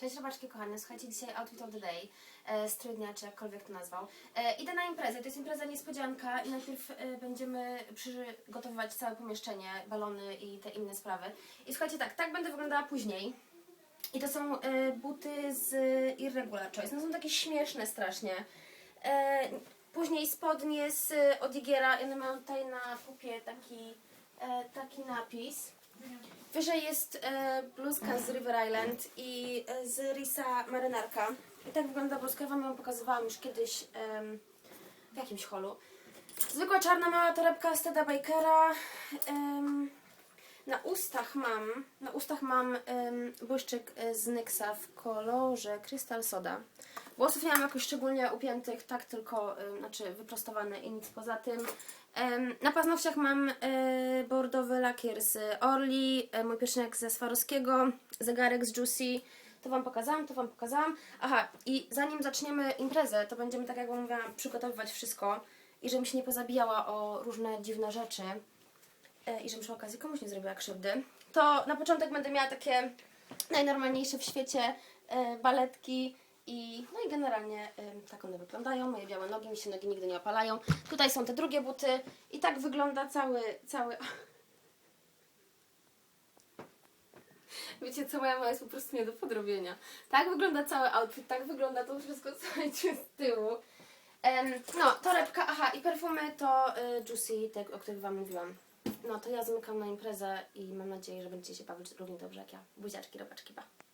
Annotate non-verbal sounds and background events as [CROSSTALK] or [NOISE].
Cześć robaczki kochane, słuchajcie, dzisiaj outfit of the day, e, strój dnia, czy jakkolwiek to nazwał. E, idę na imprezę, to jest impreza niespodzianka i najpierw e, będziemy przygotowywać całe pomieszczenie, balony i te inne sprawy. I słuchajcie, tak, tak będę wyglądała później. I to są e, buty z Irregular Choice, no są takie śmieszne strasznie. Później spodnie z od Igiera, one mają tutaj na pupie taki, taki napis. Wyżej jest e, bluzka z River Island i e, z Risa marynarka. I tak wygląda bluzka, ja Wam ją pokazywałam już kiedyś w jakimś holu. Zwykła czarna mała torebka z Teda Bakera. Na ustach mam, na ustach mam em, błyszczyk e, z Nyxa w kolorze Crystal Soda. Włosów nie mam jakoś szczególnie upiętych, tak tylko, em, znaczy wyprostowane i nic poza tym. Em, na paznokciach mam e, bordowy lakier z Orli, e, mój pierścionek ze Swarowskiego, zegarek z Juicy. To Wam pokazałam, to Wam pokazałam. Aha, i zanim zaczniemy imprezę, to będziemy, tak jak Wam mówiłam, przygotowywać wszystko i żebym się nie pozabijała o różne dziwne rzeczy i żebym przy okazji komuś nie zrobiła krzywdy, to na początek będę miała takie najnormalniejsze w świecie e, baletki i no i generalnie e, tak one wyglądają. Moje białe nogi, mi się nogi nigdy nie opalają. Tutaj są te drugie buty i tak wygląda cały, cały... [LAUGHS] Wiecie co, moja mama jest po prostu nie do podrobienia. Tak wygląda cały outfit, tak wygląda to wszystko, [LAUGHS] słuchajcie, z tyłu. No, torebka, aha, i perfumy to y, Juicy, te, o których Wam mówiłam. No, to ja zamykam na imprezę i mam nadzieję, że będziecie się bawić równie dobrze jak ja. Buziaczki, robaczki, pa.